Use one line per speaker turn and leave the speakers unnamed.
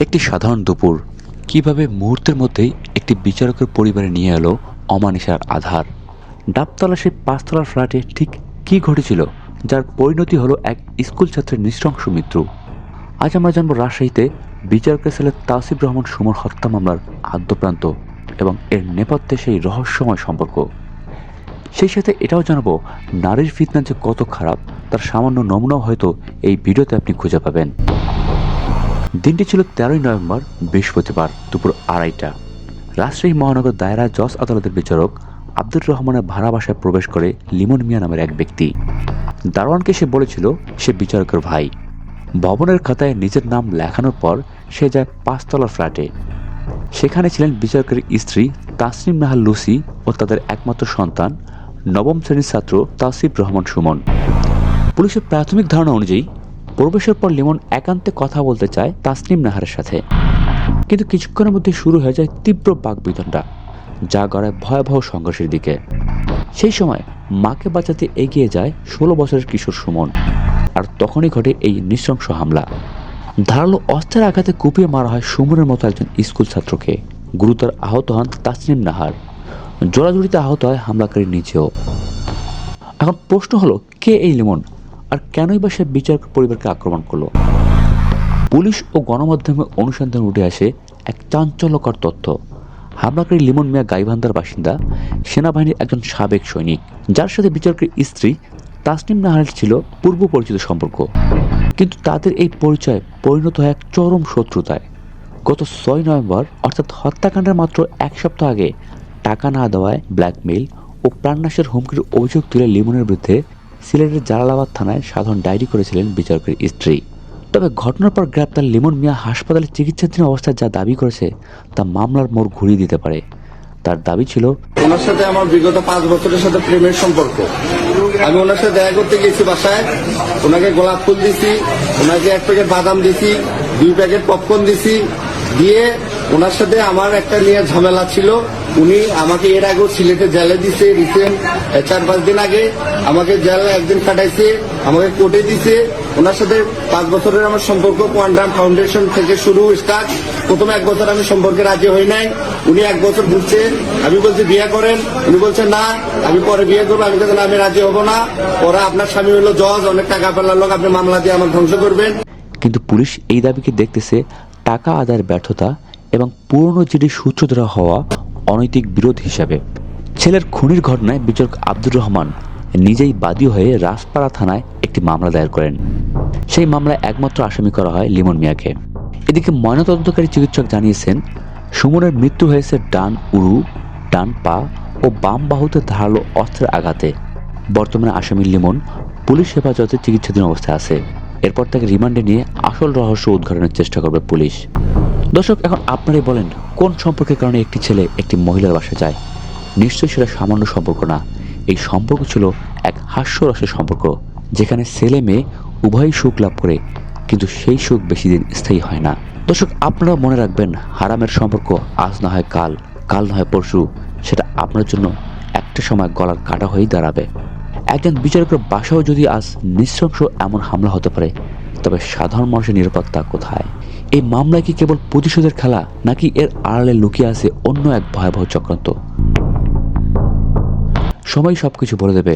একটি সাধারণ দুপুর। কীভাবে মুহূর্তের মধ্যেই একটি বিচারকের পরিবারে নিয়ে এলো অমানিসার আধার? ডাবতলা সেই পাঁচতলার ফ্ল্যাটে ঠিক কী ঘটেছিল, যার পরিণতি হলো এক স্কুল ছাত্রের নৃশংস মৃত্যু? আজ আমরা জানব রাজশাহীতে বিচারকের ছেলে তাসিফ রহমান সুমন হত্যা মামলার আদ্যপ্রান্ত এবং এর নেপথ্যে সেই রহস্যময় সম্পর্ক। সেই সাথে এটাও জানাব নারীর ফিতনা যে কত খারাপ, তার সামান্য নমুনাও হয়তো এই ভিডিওতে আপনি খুঁজে পাবেন। দিনটি ছিল তেরোই নভেম্বর, বৃহস্পতিবার, দুপুর আড়াইটা। রাজশাহী মহানগর দায়রা জজ আদালতের বিচারক আব্দুর রহমানের ভাড়া বাসায় প্রবেশ করে লিমন মিয়া নামের এক ব্যক্তি। দারোয়ানকে সে বলেছিল, সে বিচারকের ভাই। ভবনের খাতায় নিজের নাম লেখানোর পর সে যায় পাঁচতলা ফ্ল্যাটে। সেখানে ছিলেন বিচারকের স্ত্রী তাসনিম নাহার লুসি ও তাদের একমাত্র সন্তান নবম শ্রেণির ছাত্র তাসিফ রহমান সুমন। পুলিশের প্রাথমিক ধারণা অনুযায়ী প্রবেশের পর লিমন একান্তে কথা বলতে চায় তাসনিম নাহারের সাথে। কিন্তু কিছুক্ষণের মধ্যে শুরু হয়ে যায় তীব্র বাকবিতণ্ডা, যা গড়ায় ভয়াবহ সংঘর্ষের দিকে। সেই সময় মাকে বাঁচাতে এগিয়ে যায় ষোলো বছরের কিশোর সুমন, আর তখনই ঘটে এই নৃশংস হামলা। ধারালো অস্ত্রের আঘাতে কুপিয়ে মারা হয় সুমনের মতো একজন স্কুল ছাত্রকে। গুরুতর আহত হন তাসনিম নাহার। জোড়াজুড়িতে আহত হয় হামলাকারী নিজেও। এখন প্রশ্ন হলো, কে এই লিমন? আর কেনই বা সে বিচারক পরিবারকে আক্রমণ করল? পুলিশ ও গণমাধ্যমে অনুসন্ধান উঠে আসে এক চাঞ্চল্যকর তথ্য। হামলাকারী লিমন মিয়া গাইবান্ধার বাসিন্দা, সেনাবাহিনীর একজন সাবেক সৈনিক, যার সাথে বিচারকের স্ত্রী তাসনিম নাহারের ছিল পূর্ব পরিচিত সম্পর্ক। কিন্তু তাদের এই পরিচয় পরিণত হয় এক চরম শত্রুতায়। গত ছয় নভেম্বর, অর্থাৎ হত্যাকাণ্ডের মাত্র এক সপ্তাহ আগে, টাকা না দেওয়ায় ব্ল্যাকমেইল ও প্রাণনাশের হুমকির অভিযোগ তুলে লিমনের বিরুদ্ধে সিলেটের জালালাবাদ থানায় সাধারণ ডায়েরি করেছিলেন বিচারকের স্ত্রী। তবে ঘটনার পর গ্রেপ্তার লিমন মিয়া হাসপাতালে চিকিৎসাধীন অবস্থায় যা দাবি করেছে, তা মামলার মোড় ঘুরিয়ে দিতে পারে। তার দাবি ছিল,
ওনার সাথে আমার বিগত পাঁচ বছরের সাথে প্রেমের সম্পর্ক। আমি ওনার সাথে দেখা করতে গেছি বাসায়। ওনাকে গোলাপ ফুল দিছি, ওনাকে এক প্যাকেট বাদাম দিছি, দুই প্যাকেট পপকর্ন দিছি। দিয়ে ওনার সাথে আমার একটা নিয়ে ঝামেলা ছিল। উনি আমাকে এর আগেও সিলেটে জেলে দিছে রিসেন্ট চার পাঁচ দিন আগে আমাকে জেলে একদিন কাটাইছে আমাকে কোর্টে দিছে। ওনার সাথে পাঁচ বছরের আমার সম্পর্ক কোয়ান্টাম ফাউন্ডেশন থেকে শুরু স্টার্ট প্রথমে এক বছর আমি সম্পর্কে রাজি হই নাই। উনি এক বছর ঘুরছে আমি বলছি বিয়ে করেন? উনি বলছেন না আমি পরে বিয়ে করব। আমি বলছি, না, আমি রাজি হব না। পরে আপনার স্বামী হলো জজ অনেক টাকা পেলার লোক আপনি মামলা দিয়ে আমার ধ্বংস করবেন।
কিন্তু পুলিশ এই দাবিকে দেখতেছে টাকা আদায়ের ব্যর্থতা এবং পুরনো জিডির সূত্র ধরা হওয়া অনৈতিক বিরোধ হিসাবে। ছেলের খুনির ঘটনায় বিচারক আব্দুর রহমান নিজেই বাদী হয়ে রাজপাড়া থানায় একটি মামলা দায়ের করেন। সেই মামলায় একমাত্র আসামি করা হয় লিমন মিয়াকে। এদিকে ময়নাতদন্তকারী চিকিৎসক জানিয়েছেন, সুমনের মৃত্যু হয়েছে ডান উরু, ডান পা ও বাম বাহুতে ধারালো অস্ত্রের আঘাতে। বর্তমানে আসামি লিমন পুলিশ হেফাজতে চিকিৎসাধীন অবস্থায় আছে। এরপর তাকে রিমান্ডে নিয়ে আসল রহস্য উদ্ঘাটনের চেষ্টা করবে পুলিশ। দর্শক, এখন আপনারাই বলেন, কোন সম্পর্কের কারণে একটি ছেলে একটি মহিলার বাসায় যায়? নিশ্চয়ই সেটা সামান্য সম্পর্ক না। এই সম্পর্ক ছিল এক হাস্যরসের সম্পর্ক, যেখানে ছেলে মেয়ে উভয়ই সুখ লাভ করে, কিন্তু সেই সুখ বেশি দিন স্থায়ী হয় না। দর্শক আপনারা মনে রাখবেন, হারামের সম্পর্ক আজ না হয় কাল কাল না হয় পরশু, সেটা আপনার জন্য একটা সময় গলার কাটা হয়েই দাঁড়াবে। একজন বিচারকের বাসাও যদি আজ নৃশংস এমন হামলা হতে পারে তবে সাধারণ মানুষের নিরাপত্তা কোথায়? এই মামলায় কি কেবল প্রতিশোধের খেলা, নাকি এর আড়ালে লুকিয়ে আছে অন্য এক ভয়াবহ চক্রান্ত? সময় সবকিছু বলে দেবে